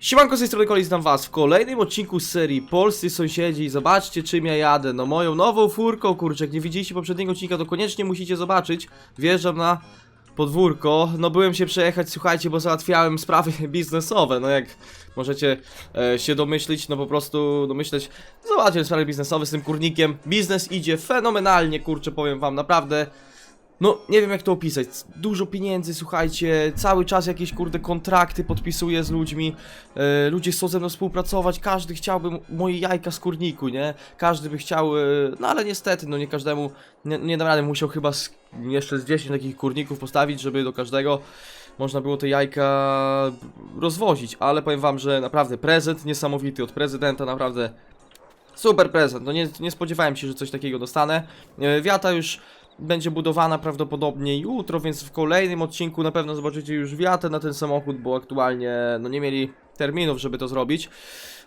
Siemanko, z tej strony Kolis witam was w kolejnym odcinku z serii Polscy Sąsiedzi. Zobaczcie czym ja jadę, no moją nową furką, kurczę, jak nie widzieliście poprzedniego odcinka to koniecznie musicie zobaczyć. Wjeżdżam na podwórko, no byłem się przejechać, słuchajcie, bo załatwiałem sprawy biznesowe. No jak możecie e, się domyślić, no po prostu domyśleć. Załatwiłem sprawy biznesowe z tym kurnikiem. Biznes idzie fenomenalnie, kurczę, powiem wam, naprawdę no, nie wiem jak to opisać. Dużo pieniędzy, słuchajcie, cały czas jakieś kurde kontrakty podpisuję z ludźmi. E, ludzie chcą ze mną współpracować, każdy chciałby moje jajka z kurniku, nie? Każdy by chciał, e, no ale niestety, no nie każdemu, nie, nie dam rady, musiał chyba z, jeszcze z 10 takich kurników postawić, żeby do każdego można było te jajka rozwozić. Ale powiem wam, że naprawdę prezent niesamowity od prezydenta, naprawdę Super prezent, no nie, nie spodziewałem się, że coś takiego dostanę. E, Wiata już będzie budowana prawdopodobnie jutro, więc w kolejnym odcinku na pewno zobaczycie już wiatę na ten samochód, bo aktualnie no nie mieli terminów, żeby to zrobić.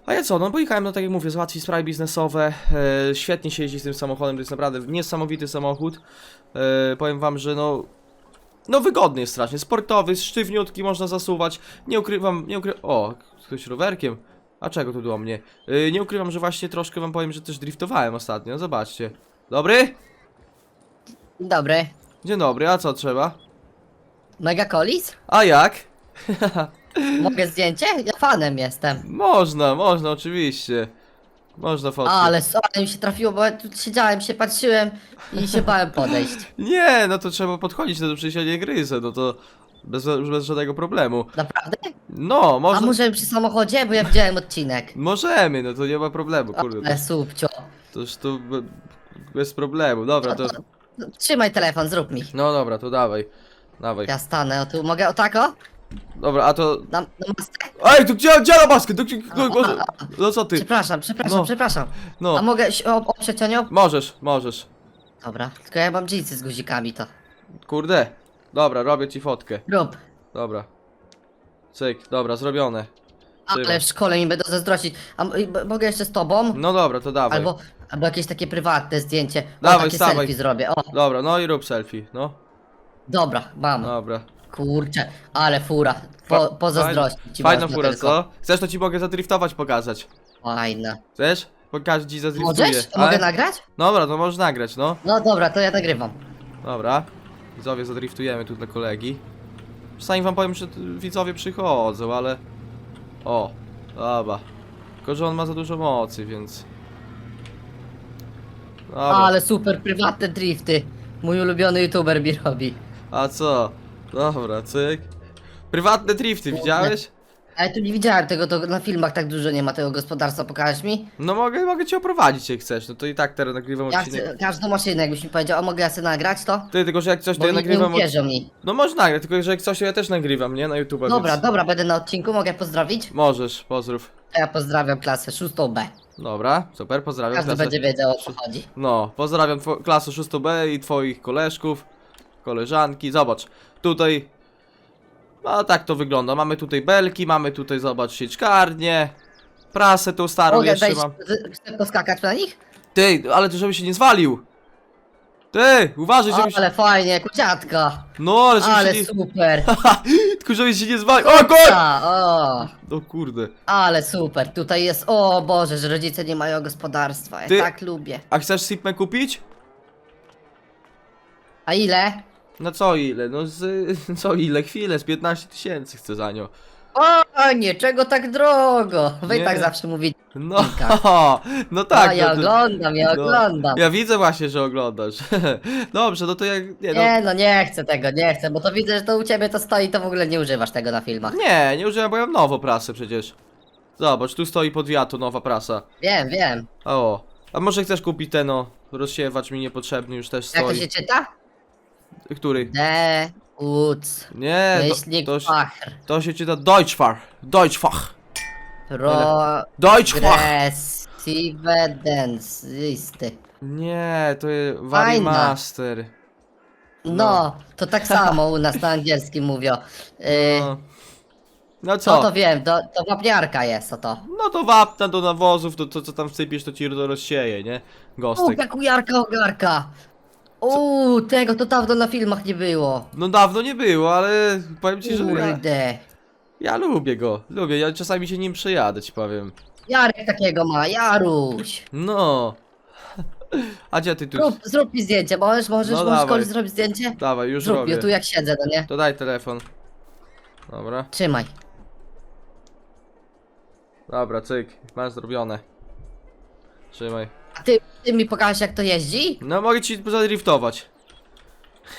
A ja co, no pojechałem, no tak jak mówię, załatwić sprawy biznesowe, e, świetnie się jeździ z tym samochodem, to jest naprawdę niesamowity samochód. E, powiem wam, że no... No wygodny jest strasznie, sportowy, sztywniutki, można zasuwać, nie ukrywam, nie ukrywam... O, ktoś rowerkiem? A czego tu do mnie? Yy, nie ukrywam, że właśnie troszkę wam powiem, że też driftowałem ostatnio, zobaczcie. Dobry? Dobry. Dzień dobry, a co trzeba? Megacolis? A jak? Mogę zdjęcie? Ja fanem jestem. Można, można, oczywiście. Można fotkę. Ale ale mi się trafiło, bo ja tu siedziałem, się patrzyłem i się bałem podejść. Nie, no to trzeba podchodzić, no to przecież ja nie gryzę, no to bez, bez żadnego problemu. Naprawdę? No, A można... możemy przy samochodzie? Bo ja widziałem odcinek. Możemy, no to nie ma problemu, kurde. Ale subcio. To już tu be, bez problemu, dobra, to... Trzymaj telefon, zrób mi. No dobra, to dawaj. Dawaj. Ja stanę, o tu mogę o tako? Dobra, a to... Na, na maskę? Ej, tu gdzie, gdzie na maskę? Tu, no, no, no co ty? Przepraszam, przepraszam, No. przepraszam. No. A mogę się o- oprzeć o nią? Możesz, możesz. Dobra, tylko ja mam dżinsy z guzikami to. Kurde. Dobra, robię ci fotkę. Rób. Dobra. Cyk, dobra, zrobione. Trzymaj. Ale w szkole mi będą zazdrościć. A m- i- b- mogę jeszcze z tobą? No dobra, to dawaj. Albo, albo jakieś takie prywatne zdjęcie. O, Dawaj, takie selfie zrobię. O, Dobra, no i rób selfie, no. dobra, mam. Dobra. Kurczę, ale fura. Fa- Po, pozazdrościć ci Fajna można fura, tylko. co? Chcesz, to ci mogę zadriftować pokazać. Fajna. Chcesz? Pokażę ci zadriftuję. Możesz? A Mogę nagrać? Dobra, to możesz nagrać, no. No dobra, to ja nagrywam. Dobra. Widzowie, zadriftujemy tu dla kolegi. Czasami wam powiem, że t- widzowie przychodzą, ale... O, dobra. Tylko, że on ma za dużo mocy, więc... Dobra. Ale super prywatne drifty. Mój ulubiony youtuber mi robi. A co? Dobra, cyk. Prywatne drifty, widziałeś? Ale tu nie widziałem tego, to na filmach tak dużo nie ma tego gospodarstwa, pokażesz mi? No mogę, mogę cię oprowadzić, jak chcesz. No to i tak teraz nagrywam Ja odcinek. chcę każdą maszynę, jakbyś mi powiedział, a mogę ja sobie nagrać to? Ty, tylko że jak coś, to Bo ja nikt nie nagrywam... Uwierzą mi. No możesz nagrać, tylko że jak coś, to ja też nagrywam, nie? Na YouTube. Dobra, więc... dobra, będę na odcinku, mogę pozdrowić? Możesz, pozdrów. To ja pozdrawiam klasę 6B. Dobra, super, pozdrawiam. Każdy klasę. będzie wiedział o co chodzi. No, pozdrawiam two- klasę 6B i twoich koleżków, koleżanki. Zobacz, tutaj. No tak to wygląda. Mamy tutaj belki, mamy tutaj, zobacz, sieczkarnię. Prasę tą starą Mogę jeszcze wejść, mam. z- chcę poskakać na nich? Ty, ale to żeby się nie zwalił. Ty, uważaj, żeby się... Ale fajnie, kuciatka. No, ale żeby Ale się nie... super. Żeby się nie zwalił. O, koń! A, o, No kurde. ale super. Tutaj jest, o Boże, że rodzice nie mają gospodarstwa. Ja Ty- tak lubię. A chcesz Sipmę kupić? A ile? No co ile? No z... co ile? Chwilę, z 15 tysięcy chcę za nią. O, nie, czego tak drogo? Wy Nie. tak zawsze mówicie. No, Tak. no tak. a ja no, to- oglądam, ja no. oglądam. Ja widzę właśnie, że oglądasz. Dobrze, no to jak. Nie, no. Nie no, nie chcę tego, nie chcę, bo to widzę, że to u ciebie to stoi, to w ogóle nie używasz tego na filmach. Nie, nie używam, bo ja mam nową prasę przecież. Zobacz, tu stoi pod wiatu nowa prasa. Wiem, wiem. O. A może chcesz kupić ten, no, rozsiewacz mi niepotrzebny już też Jak to stoi. się czyta? Który? D, uc, Nie, myślnik, to, to, się- fachr, to się czyta Deutschfach. Deutschfach. pro, Deutschfach. Densisty. Nie, to jest. Varimaster. No, to tak samo u nas na angielskim mówią. Yy, No. No co co? to wiem, to, to wapniarka jest, o to. No to wapna do nawozów, to, to co tam wsypiesz, to ci rozsieje, nie? U, Gostek. pekujarka ogarka. Uuu, tego to dawno na filmach nie było. No dawno nie było, ale powiem ci, że ja, Kurde. Ja lubię go, lubię, ja czasami się nim przejadę, ci powiem. Jarek takiego ma, Jaruś. No. A gdzie ty tu... Zrób, zrób mi zdjęcie, możesz, możesz, No możesz dawaj. zrobić zdjęcie? Dawaj, już Zrób, robię. ja tu jak siedzę, no nie? To daj telefon. Dobra. Trzymaj. Dobra, cyk, masz zrobione. Trzymaj. A ty, ty mi pokażesz jak to jeździ? No mogę ci zadriftować.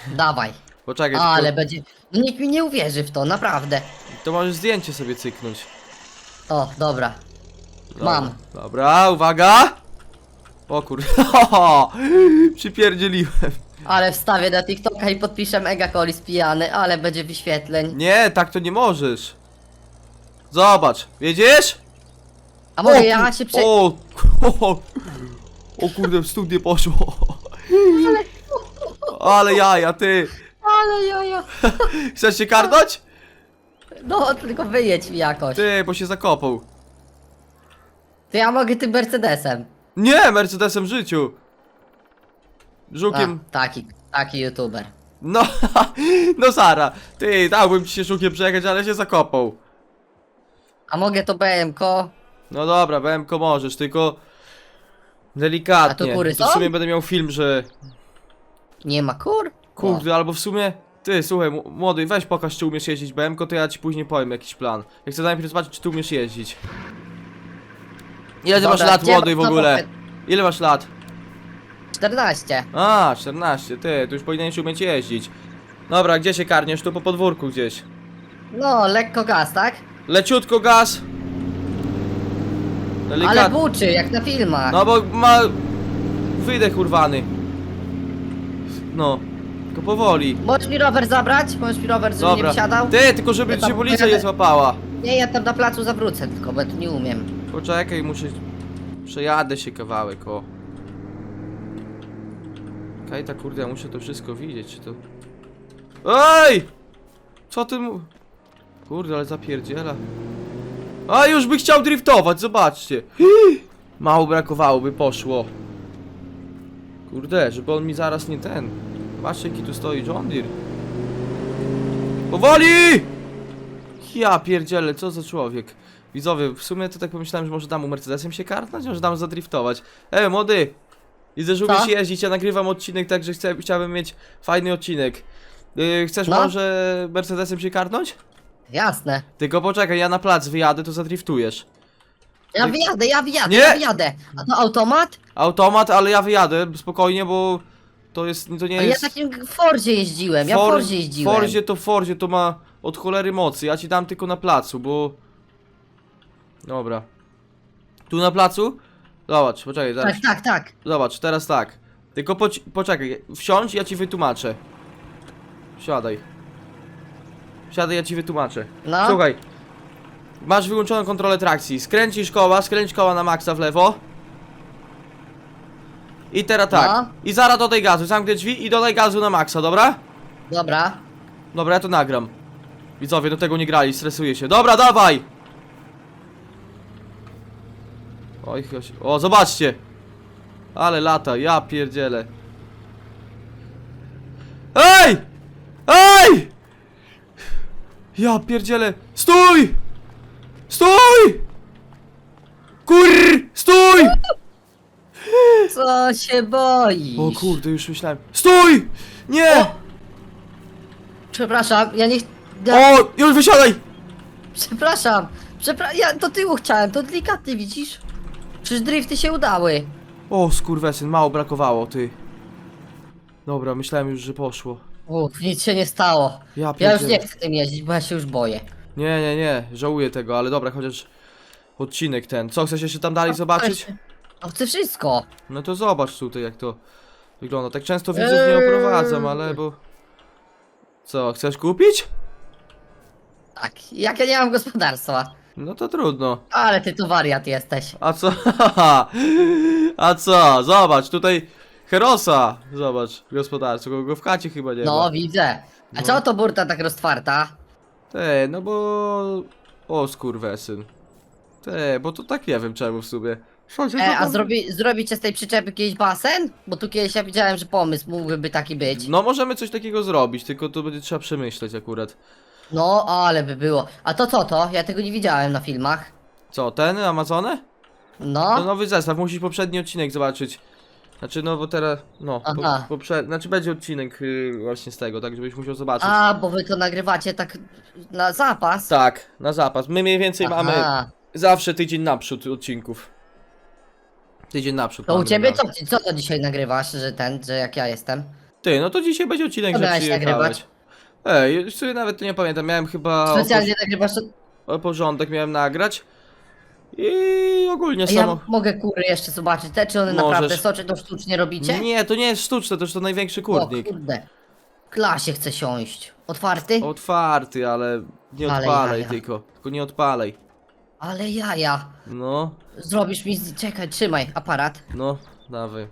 Dawaj. Poczekaj, Ale tylko, będzie... No nikt mi nie uwierzy w to, naprawdę. to możesz zdjęcie sobie cyknąć. O, dobra. Dobra. Mam. Dobra, uwaga! O kurde, przypierdzieliłem. Ale wstawię na TikToka i podpiszę Mega Colis pijany, ale będzie wyświetleń. Nie, tak to nie możesz. Zobacz, widzisz? A O ja się prze... O, o, o kurde, w studnie poszło. Ale jaja, ty. Ale jojo. Chcesz się karnąć? No, tylko wyjedź mi jakoś. Ty, bo się zakopał. To ja mogę tym Mercedesem. Nie, Mercedesem w życiu. Żukiem. A, taki, taki youtuber. No, no Sara, ty, dałbym ci się żukiem przejechać, ale się zakopał. A mogę to BMK? No dobra, BMK możesz, tylko delikatnie. A tu kury To w są? sumie będę miał film, że Nie ma kur? kurde, albo w sumie ty, słuchaj, m- młody, weź pokaż czy umiesz jeździć BMK, to ja ci później powiem jakiś plan. Ja chcę najpierw zobaczyć czy ty umiesz jeździć. Ile ty Dobra, masz lat gdzie młody w ogóle? Ile masz lat? 14. A, 14, ty, tu już powinieneś umieć jeździć. Dobra, gdzie się karniesz? Tu po podwórku gdzieś. No, lekko gaz, tak? Leciutko gaz. Ale Delikatnie. buczy, jak na filmach. No bo ma wydech urwany. No, tylko powoli. Możesz mi rower zabrać? Możesz mi rower, żebym nie Dobra. wysiadał? Ty, tylko żeby Ja tam cię policja pojadę. nie złapała. Nie, ja tam na placu zawrócę tylko, bo ja tu nie umiem. Poczekaj, muszę... Przejadę się kawałek, o. Kajta, kurde, ja muszę to wszystko widzieć, czy to... Ej! Co ty mu... Kurde, ale zapierdziela. A, już by chciał driftować, zobaczcie. Mało brakowało, by poszło. Kurde, żeby on mi zaraz nie ten. Patrzcie, jaki tu stoi John Deere. Powoli! Ja pierdzielę, co za człowiek. Widzowie, w sumie to tak pomyślałem, że może dam mu Mercedesem się kartnąć, może dam zadriftować. Ej, młody! Widzę, że umiesz jeździć, ja nagrywam odcinek, także chcę, chciałbym mieć fajny odcinek. Yy, chcesz No. może Mercedesem się kartnąć? Jasne. Tylko poczekaj, ja na plac wyjadę, to zadriftujesz. Ja wyjadę, ja wyjadę, Nie! ja wyjadę. A to automat? Automat, ale ja wyjadę, spokojnie, bo to jest, to nie A ja jest... takim Fordzie jeździłem, ja For- Fordzie jeździłem. Forzie to w Forzie to ma od cholery mocy. Ja ci dam tylko na placu, bo. Dobra. Tu na placu? Zobacz, poczekaj, zaraz. Tak, tak, tak. Zobacz, teraz tak. Tylko poci- poczekaj, wsiądź, ja ci wytłumaczę. Siadaj. Siadaj, ja ci wytłumaczę. No. Słuchaj. Masz wyłączoną kontrolę trakcji. Skręcisz koła, skręć koła na maksa w lewo. I teraz tak. No. I zaraz dodaj gazu. Zamknę drzwi i dodaj gazu na maksa, dobra? Dobra. Dobra, ja to nagram. Widzowie do tego nie grali, stresuję się. Dobra, dawaj! Oj, chodź. O, zobaczcie! Ale lata, ja pierdzielę. Ej! Ej! Ja pierdzielę. Stój! Stój! Kur! Stój! Co się boisz? O kurde, już myślałem. Stój! Nie! Przepraszam, ja nie... ch- Ja... O, już wysiadaj! Przepraszam. Przepra... Ja do tyłu chciałem, to delikatnie widzisz? Przecież drifty się udały. O, skurwesyn, mało brakowało, ty. Dobra, myślałem już, że poszło. Uff, nic się nie stało. Ja Ja już pierdzielę. nie chcę tym jeździć, bo ja się już boję. Nie, nie, nie, żałuję tego, ale dobra, chociaż odcinek ten. Co, chcesz jeszcze tam dalej zobaczyć? No chcę wszystko. No to zobacz tutaj, jak to wygląda. Tak często widzów nie Eee. oprowadzam, ale bo... Co, chcesz kupić? Tak, jak ja nie mam gospodarstwa. No to trudno. Ale ty to wariat jesteś. A co? A co? Zobacz, tutaj Herosa. Zobacz, gospodarstwo, go, go w chacie chyba nie No, ma. widzę. A No. co to burta tak roztwarta? Te, no bo... O, skurwesyn. Te, bo to tak nie wiem czemu w sumie. E, a zrobi, zrobicie z tej przyczepy kiedyś basen? Bo tu kiedyś ja widziałem, że pomysł mógłby taki być. No możemy coś takiego zrobić, tylko to będzie trzeba przemyśleć akurat. No, ale by było. A to co to? Ja tego nie widziałem na filmach. Co, ten Amazony? No, No nowy zestaw, musisz poprzedni odcinek zobaczyć. Znaczy, no bo teraz, no, po, Aha. poprze... znaczy będzie odcinek y, właśnie z tego, tak żebyś musiał zobaczyć. a, bo wy to nagrywacie tak na zapas. Tak, na zapas. My mniej więcej mamy Aha. zawsze tydzień naprzód odcinków. Tydzień naprzód. To u mamy ciebie co, co to dzisiaj nagrywasz, że ten, że jak ja jestem? Ty, no to dzisiaj będzie odcinek, Co że miałeś przyjechałeś. nagrywać? Ej, już sobie nawet to nie pamiętam, miałem chyba o, Specjalnie nagrywasz to... o porządek miałem nagrać. I ogólnie ja samo... mogę kury jeszcze zobaczyć, te czy one Możesz. naprawdę są, czy to sztucznie robicie? Nie, to nie jest sztuczne, to już to największy O kurnik. kurde. W klasie chcę siąść. Otwarty? Otwarty, ale nie Ale odpalaj jaja. tylko. Tylko nie odpalaj. Ale jaja. No, Zrobisz mi... z- Czekaj, trzymaj aparat. no, dawaj.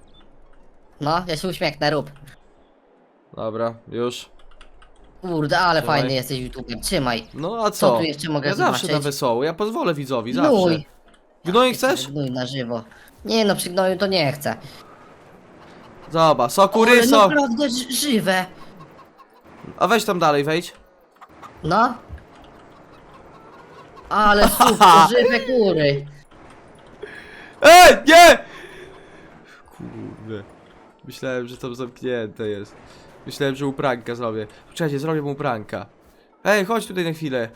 No, ja się uśmiechnę, rób. Dobra, już. Kurde, ale Trzymaj. fajny jesteś YouTuber, trzymaj. No a co? Co tu jeszcze mogę ja zawsze na zobaczyć? wesoło, ja pozwolę widzowi, zawsze. Gnój chcesz? Gnój na żywo. Nie no, przy gnoju to nie chcę. Zobacz, soku Ale ryso. naprawdę ży- żywe. A weź tam dalej, wejdź. No. Ale super, żywe kury. Ej, nie! Kurde. Myślałem, że tam zamknięte jest. Myślałem, że mu pranka zrobię. Czekajcie, zrobię mu pranka. Ej, chodź tutaj na chwilę.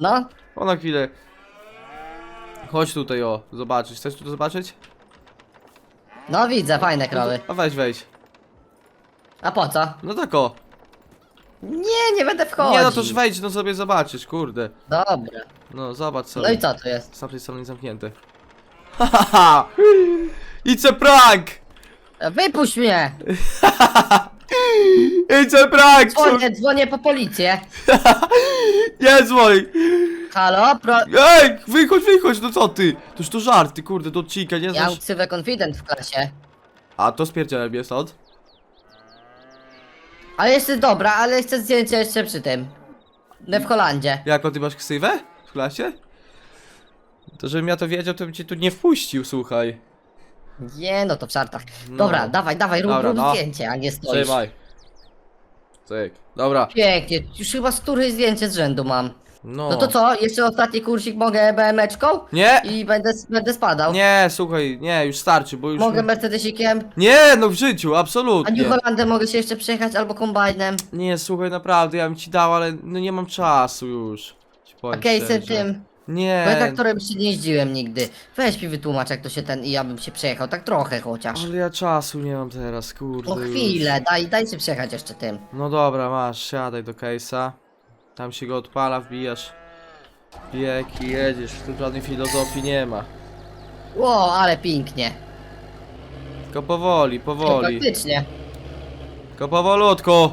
No, O, na chwilę. Chodź tutaj, o, zobaczyć. Chcesz tu to zobaczyć? no widzę, fajne krowy. A weź, wejdź. A po co? No tak o. Nie, nie będę wchodził. Nie, no to już wejdź, no sobie zobaczysz, kurde. Dobra. No, zobacz sobie. No i co tu jest? Z tamtej strony zamknięte. Hahaha! It's a prank! E, Wypuść mnie! It's a prank! Dzwonię, dzwonię po policję. Nie dzwoń! Halo, pro... Ej, wychodź, wychodź, no co ty? To już to żarty, kurde, do odcinka, nie znasz? mam ksywę confident w klasie. A, to spierdzielem mnie stąd? Ale jeszcze dobra, ale chcę zdjęcie jeszcze przy tym. Nie w Holandzie. Jaką ty masz ksywę? W klasie? To żebym ja to wiedział, to bym cię tu nie wpuścił, słuchaj. Nie, no to w żartach. No. Dobra, dawaj, dawaj, rób, Dobra, rób no. zdjęcie, a nie stoisz. Trzymaj. Cyk. Dobra. Pięknie, już chyba z której zdjęcie z rzędu mam. No. No to co, jeszcze ostatni kursik mogę BM-eczką? Nie! I będę, będę spadał. Nie, słuchaj, nie, już starczy, bo już... Mogę Mercedesikiem, Nie, no w życiu, a absolutnie. New Hollandem mogę się jeszcze przejechać albo kombajnem. Nie, słuchaj, naprawdę, ja bym ci dał, ale no nie mam czasu już. Ci A powiem szczerze. tym. Nie. Bo ja traktorem jeszcze nie jeździłem nigdy. Weź mi wytłumacz jak to się ten i ja bym się przejechał, tak trochę chociaż. Ale ja czasu nie mam teraz, kurde. No już. chwilę, daj, daj się przejechać jeszcze tym. No dobra, masz, siadaj do case'a. Tam się go odpala, wbijasz. Bieg i jedziesz, tu żadnej filozofii nie ma. Ło, ale pięknie. Tylko powoli, No, powoli. faktycznie. Tylko powolutku.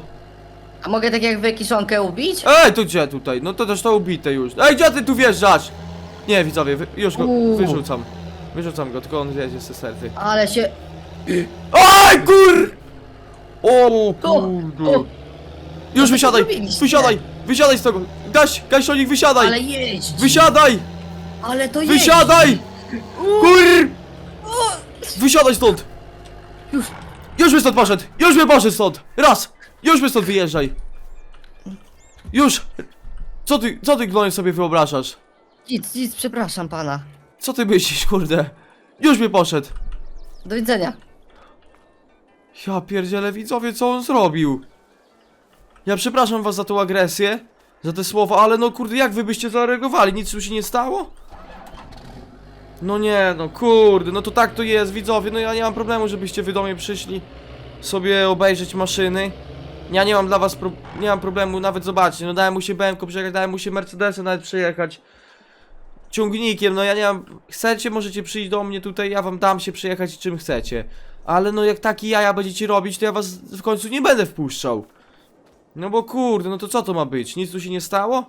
A mogę tak jak wy kiszonkę ubić? Ej, to gdzie tutaj? No to też to ubite już. Ej, gdzie ty tu wjeżdżasz? Nie, widzowie, wy, już go Uuu. wyrzucam. Wyrzucam go, tylko on jedzie z serty. Ale się... Oj, kur! O, To- kurde. to- Już to wysiadaj, zrobiliście. wysiadaj, wysiadaj z tego. Gaś, Gasionik, wysiadaj. Ale jeździ! Wysiadaj, Ale to jeździ! wysiadaj. Kur! Wysiadaj stąd. Już. Już by stąd poszedł, już by poszedł stąd. Raz, już by stąd wyjeżdżaj. Już. Co ty, co ty gnojem sobie wyobrażasz? Nic, nic, przepraszam pana. Co ty myślisz, kurde? Już by poszedł. Do widzenia. Ja pierdzielę widzowie, co on zrobił? Ja przepraszam was za tą agresję, za te słowa, ale no kurde, jak wy byście zareagowali? Nic tu się nie stało? No nie, no kurde, no to tak to jest, widzowie, no ja nie mam problemu, żebyście wy do mnie przyszli sobie obejrzeć maszyny. Ja nie mam dla was, nie mam problemu, nawet zobaczcie, no dałem mu się BMW przejechać, dałem mu się Mercedesem nawet przejechać. Ciągnikiem, no ja nie mam, chcecie, możecie przyjść do mnie tutaj, ja wam dam się przejechać czym chcecie. Ale no jak taki jaja będziecie robić, to ja was w końcu nie będę wpuszczał. No bo kurde, no to co to ma być? Nic tu się nie stało?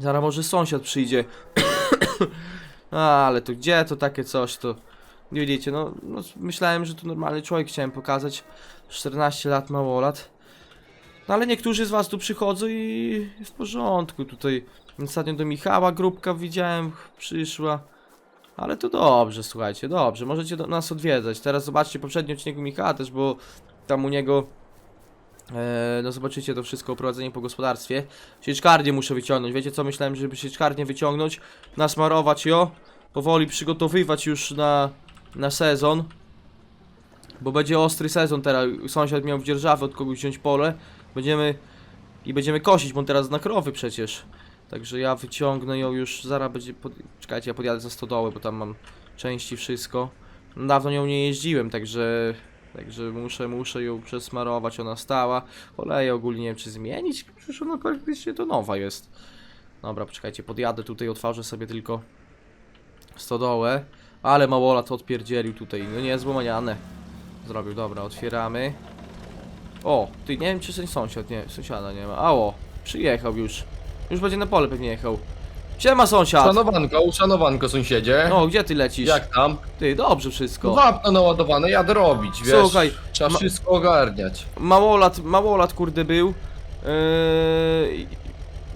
Zaraz może sąsiad przyjdzie. A, ale to gdzie to takie coś to? Nie widzicie, no, no myślałem, że to normalny człowiek chciałem pokazać. 14 lat, mało lat. No ale niektórzy z was tu przychodzą i w porządku. Tutaj ostatnio do Michała grupka widziałem, przyszła. Ale to dobrze, słuchajcie, dobrze, możecie do nas odwiedzać. Teraz zobaczcie poprzedni odcinek Michała też, bo tam u niego no zobaczycie to wszystko o prowadzeniu po gospodarstwie. Sieczkarnię muszę wyciągnąć. Wiecie co? Myślałem, żeby sieczkarnię wyciągnąć, nasmarować ją, powoli przygotowywać już na, na sezon. Bo będzie ostry sezon teraz. Sąsiad miał w dzierżawę od kogoś wziąć pole. Będziemy i będziemy kosić, bo on teraz na krowy przecież. Także ja wyciągnę ją już, zaraz będzie, pod... czekajcie, ja podjadę za stodołę, bo tam mam części, wszystko. Dawno nią nie jeździłem, także, także muszę, muszę ją przesmarować, ona stała. Oleje ogólnie nie wiem, czy zmienić, przecież ona praktycznie to nowa jest. Dobra, poczekajcie, podjadę tutaj, otworzę sobie tylko stodołę. Ale małola to odpierdzielił tutaj, no nie, złamaniane. Zrobił, dobra, otwieramy. O, ty nie wiem czy sąsiad, nie, sąsiada nie ma. Ało, przyjechał już. Już będzie na pole pewnie jechał. Siema sąsiad! Szanowanko, uszanowanko sąsiedzie. No, gdzie ty lecisz? Jak tam? Ty, dobrze wszystko. wapno naładowane, jadę robić, wiesz. Słuchaj, Trzeba ma- wszystko ogarniać. Małolat, małolat kurde był. Yy, i,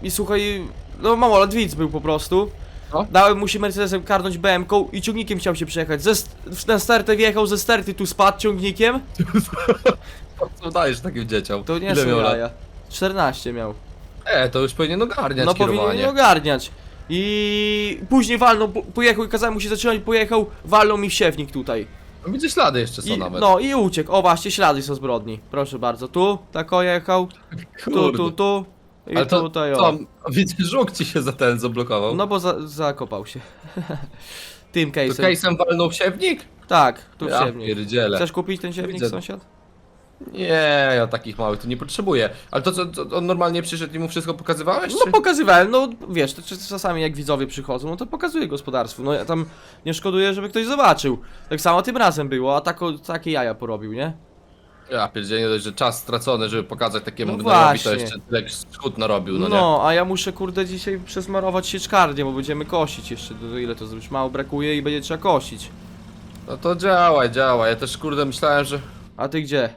I słuchaj, no małolat widz był po prostu. No. Dałem mu się Mercedesem karnąć BM-ką i ciągnikiem chciał się przejechać. Ze, st- na wjechał, ze starty tu spadł ciągnikiem. Co dajesz takim dzieciom? To nie Ile są miał lat? jaja. 14 miał. E, to już powinien ogarniać No powinien kierowanie. ogarniać. I później walnął, po- pojechał i kazałem mu się zatrzymać, pojechał, walnął mi w siewnik tutaj. No Widzę ślady jeszcze są I, nawet. no i uciekł. O właśnie, ślady są zbrodni. Proszę bardzo. Tu, tak jechał. Tu, Kurde. tu, tu. I Ale to, tutaj o. widzę, żółk ci się za ten zablokował. No bo za, zakopał się. Tym to case'em. case'em walnął w siewnik? Tak, tu w Ja siewnik. pierdzielę. Chcesz kupić ten siewnik, Widzę. sąsiad? Nie, ja takich małych tu nie potrzebuję. Ale to co, to on normalnie przyszedł i mu wszystko pokazywałeś? No czy? pokazywałem, no wiesz, to czasami jak widzowie przychodzą, no to pokazuję gospodarstwu. No ja tam nie szkoduję, żeby ktoś zobaczył. Tak samo tym razem było, a tako, takie jaja porobił, nie? Ja pierdzielę, nie dość, że czas stracony, żeby pokazać takiemu No gnojowi, to jeszcze tyle szkód narobił, no, No, nie? a ja muszę kurde dzisiaj przesmarować sieczkarnię, bo będziemy kosić jeszcze, do ile to już mało brakuje i będzie trzeba kosić. No to działaj, działaj. Ja też kurde myślałem, że A ty gdzie?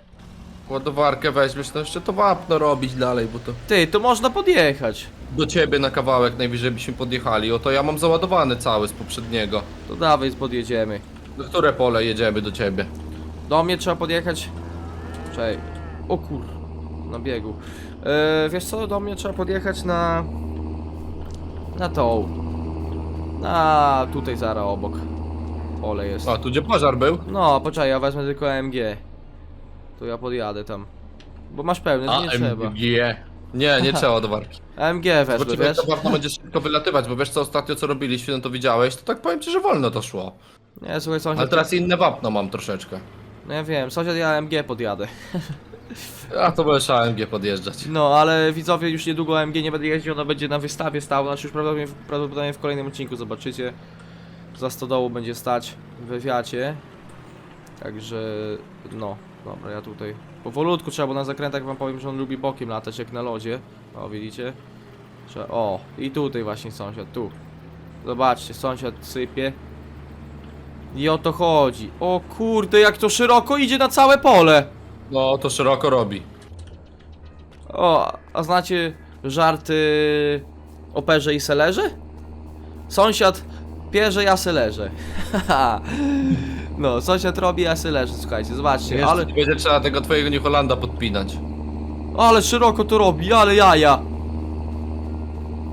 Ładowarkę weźmiesz, to jeszcze to wapno robić dalej, bo to Ty, to można podjechać. do ciebie na kawałek najwyżej byśmy podjechali. Oto ja mam załadowany cały z poprzedniego. To dawaj, podjedziemy. Do które pole jedziemy do ciebie? Do mnie trzeba podjechać. Czekaj. O kur... Na biegu. E, wiesz co, do mnie trzeba podjechać na... Na tą. Na... tutaj zaraz obok. Pole jest. A, tu gdzie pożar był? No, poczekaj, ja wezmę tylko AMG. To ja podjadę tam. Bo masz pełne, to nie trzeba. AMG. Nie, nie trzeba ładowarki. AMG wezmę, Zobaczymy, wiesz? jak to wapno będzie szybko wylatywać, bo wiesz co ostatnio co robiliśmy, no to widziałeś, to tak powiem ci, że wolno to szło. Nie, słuchaj, sąsiad... Ale teraz inne wapno mam troszeczkę. No ja wiem, sąsiad ja AMG podjadę. A to będziesz AMG podjeżdżać. No, ale widzowie już niedługo AMG nie będę jeździł, ono będzie na wystawie stało, znaczy już prawdopodobnie, prawdopodobnie w kolejnym odcinku zobaczycie. Za stodołu będzie stać w wywiacie. Także, no, dobra, ja tutaj powolutku trzeba, bo na zakrętach wam powiem, że on lubi bokiem latać jak na lodzie. O, widzicie? Trzeba, o, i tutaj właśnie sąsiad, tu. Zobaczcie, sąsiad sypie. I o to chodzi. O kurde, jak to szeroko idzie na całe pole. No, to szeroko robi. O, a znacie żarty o perze i selerze? Sąsiad pierze, ja selerze. no, sąsiad robi, ja selerze, słuchajcie, zobaczcie, Wiesz, ale, nie będzie trzeba tego twojego New Hollanda podpinać. ale szeroko to robi, ale jaja.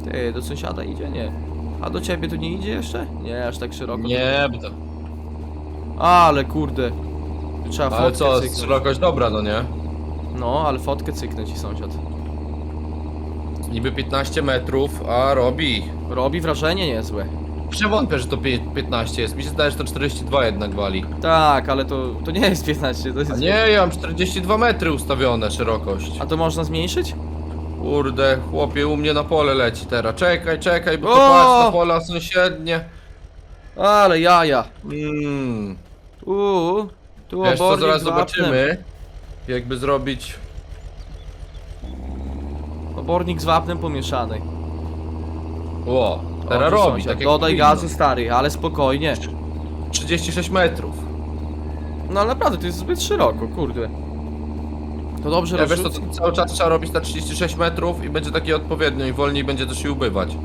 Ty, do sąsiada idzie? Nie. A do ciebie to nie idzie jeszcze? Nie, aż tak szeroko. Nie, bo to... Ale kurde. Trzeba Ale fotkę co, cyknąć. szerokość dobra, no nie? No, ale fotkę cyknąć i sąsiad. Niby 15 metrów, a robi. Robi wrażenie niezłe. Przewątpię, że to pie- 15 jest. Mi się zdaje, że to 42 jednak wali. Tak, ale to, to nie jest 15, to jest... A nie, ja mam 42 metry ustawione szerokość. A to można zmniejszyć? Kurde, chłopie, u mnie na pole leci teraz. Czekaj, czekaj, bo to O! patrz na pola sąsiednie. Ale jaja. Mmm. Uuu, tu Wiesz co, obornik zaraz z wapnem. zobaczymy. Jakby zrobić... Obornik z wapnem pomieszany. O, O, teraz tu robi, sąsiad. tak jak Dodaj powinno. gazu stary, ale spokojnie. 36 metrów. No ale naprawdę, to jest zbyt szeroko, kurde. To dobrze Ja wiesz co, rozrzuc- to cały czas trzeba robić na 36 metrów i będzie takie odpowiednio i wolniej będzie to się ubywać.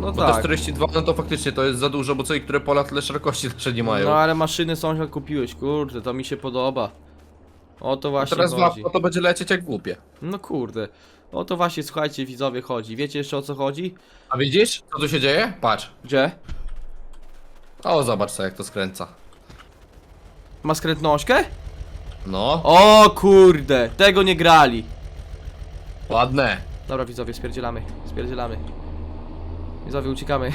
No Bo te tak. 42 no to faktycznie to jest za dużo, bo co niektóre pola tyle szerokości jeszcze nie mają. No ale maszyny sąsiad kupiłeś, kurde, to mi się podoba. O to właśnie teraz chodzi. wapno to będzie lecieć jak głupie. No kurde. O to właśnie, słuchajcie, widzowie, chodzi. Wiecie jeszcze o co chodzi? A widzisz, co tu się dzieje? Patrz. Gdzie? O, zobacz co jak to skręca. Ma skrętnośkę? No, O kurde, tego nie grali. ładne. Dobra widzowie, spierdzielamy, spierdzielamy. Widzowie, uciekamy.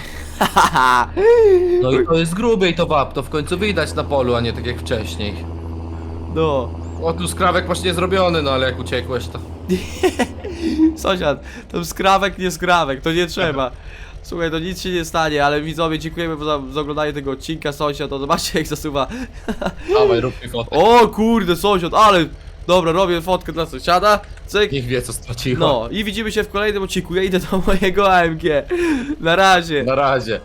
No i to jest grube i to wapno w końcu widać na polu, a nie tak jak wcześniej. No. O, tu skrawek masz nie zrobiony, no ale jak uciekłeś to... Sąsiad, to skrawek, nie skrawek, to nie trzeba. Słuchaj, to nic się nie stanie, ale widzowie, dziękujemy za, za oglądanie tego odcinka, sąsiad, to zobaczcie jak zasuwa. Dawaj, rób mi fotkę. O kurde, sąsiad, ale... Dobra, robię fotkę dla sąsiada, cyk. Niech wie co straciła. No, i widzimy się w kolejnym odcinku, ja idę do mojego AMG. Na razie. Na razie.